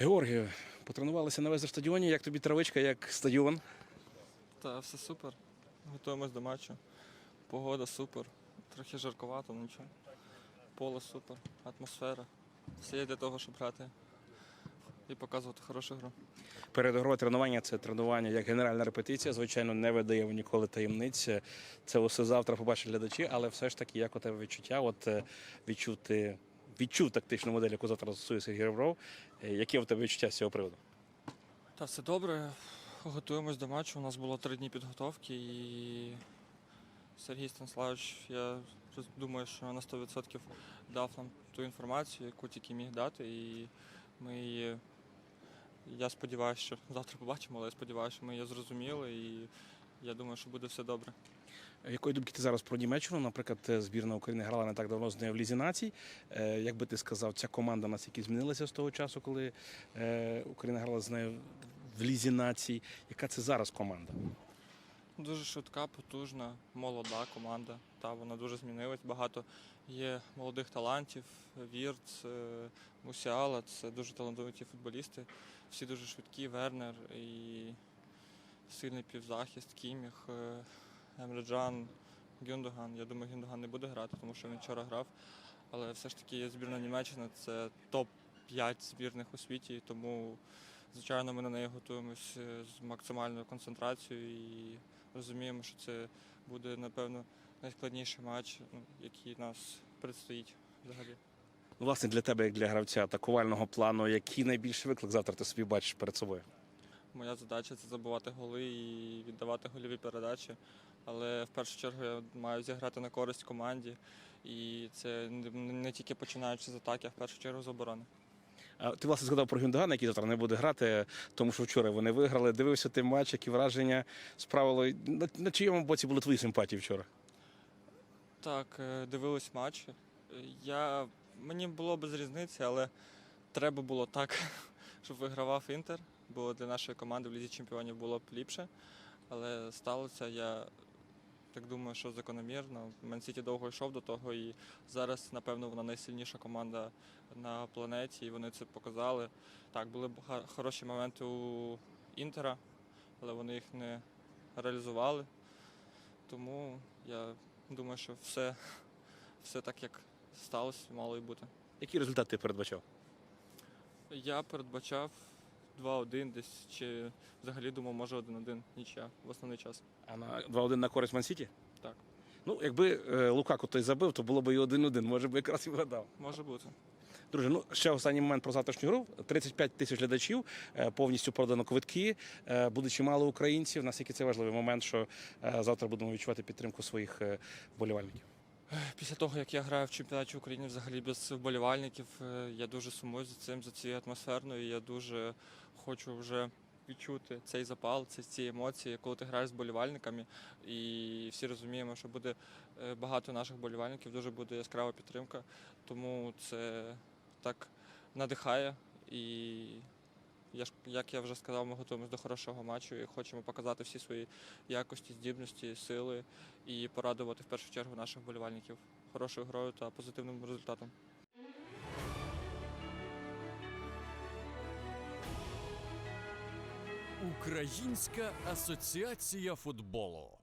Георгію, потренувалися на стадіоні. Як тобі травичка, як стадіон? Та все супер. Готуємось до матчу. Погода супер. Трохи жарковато, ну нічого. Поле супер, атмосфера. Все є для того, щоб грати і показувати хорошу гру. Передгрове тренування це тренування як генеральна репетиція. Звичайно, не видаємо ніколи таємниць. Це усе завтра побачать глядачі, але все ж таки, як у тебе відчуття, от е, відчути. Відчув тактичну модель, яку завтра застосує Сергій Ребров. Е, Яке в тебе відчуття з цього приводу? Та все добре. Готуємось до матчу. У нас було три дні підготовки і Сергій Станславович, я думаю, що на 100% дав нам ту інформацію, яку тільки міг дати. І ми її, я сподіваюся, що завтра побачимо, але я сподіваюся, що ми її зрозуміли і я думаю, що буде все добре. Якої думки ти зараз про Німеччину? Наприклад, е, збірна України грала не так давно з нею в Лізі націй. Е, Як би ти сказав, ця команда наскільки змінилася з того часу, коли е, Україна грала з нею в Лізі націй? Яка це зараз команда? Дуже швидка, потужна, молода команда. Та вона дуже змінилась. Багато є молодих талантів. Вірц, е, Мусіала це дуже талановиті футболісти. Всі дуже швидкі. Вернер і сильний півзахист, Кіміх, е, Емреджан, Гюндоган. Я думаю, Гюндоган не буде грати, тому що він вчора грав. Але все ж таки збірна Німеччини це топ-5 збірних у світі, тому звичайно ми на неї готуємось е, з максимальною концентрацією і розуміємо, що це буде, напевно, найскладніший матч, ну, який нас предстоїть взагалі. Власне, для тебе, як для гравця атакувального плану, який найбільший виклик завтра ти собі бачиш перед собою? Моя задача це забивати голи і віддавати гольові передачі. Але в першу чергу я маю зіграти на користь команді. І це не- тільки починаючи з атаки, а в першу чергу з оборони. А ти власне згадав про Гюндагана, який завтра не буде грати, тому що вчора вони виграли. Дивився ти матч, які враження справило. На, на чиєму боці були твої симпатії вчора? Так, е, дивились матч. Я... Мені було без різниці, але треба було так, щоб вигравав Інтер, бо для нашої команди в Лізі Чемпіонів було б ліпше. Але сталося, я так думаю, що закономірно. Мансіті довго йшов до того, і зараз, напевно, вона найсильніша команда на планеті, і вони це показали. Так, були б хороші моменти у Інтера, але вони їх не реалізували. Тому я думаю, що все, все так, як сталося, мало і бути. Який результат ти передбачав? Я передбачав 2-1 десь, чи взагалі думав, може 1-1 нічия в основний час. А на 2-1 на користь Мансіті? Так, Ну, якби е, Лукаку той забив, то було б і 1-1, може би якраз і вгадав. може бути. Друже, ну ще останній момент про завтрашню гру. 35 тисяч глядачів, е, повністю продано квитки. Е, Буде чимало українців. Наскільки це важливий момент, що е, завтра будемо відчувати підтримку своїх е, вболівальників. Після того, як я граю в чемпіонаті України взагалі без вболівальників, е, я дуже сумую за цим, за цією атмосферною. Я дуже хочу вже відчути цей запал, ці, ці емоції, коли ти граєш з болівальниками. І всі розуміємо, що буде е, багато наших болівальників, дуже буде яскрава підтримка. Тому це так надихає. І я ж, як я вже сказав, ми готуємося до хорошого матчу і хочемо показати всі свої якості, здібності, сили і порадувати в першу чергу наших болівальників хорошою грою та позитивним результатом. Українська асоціація футболу.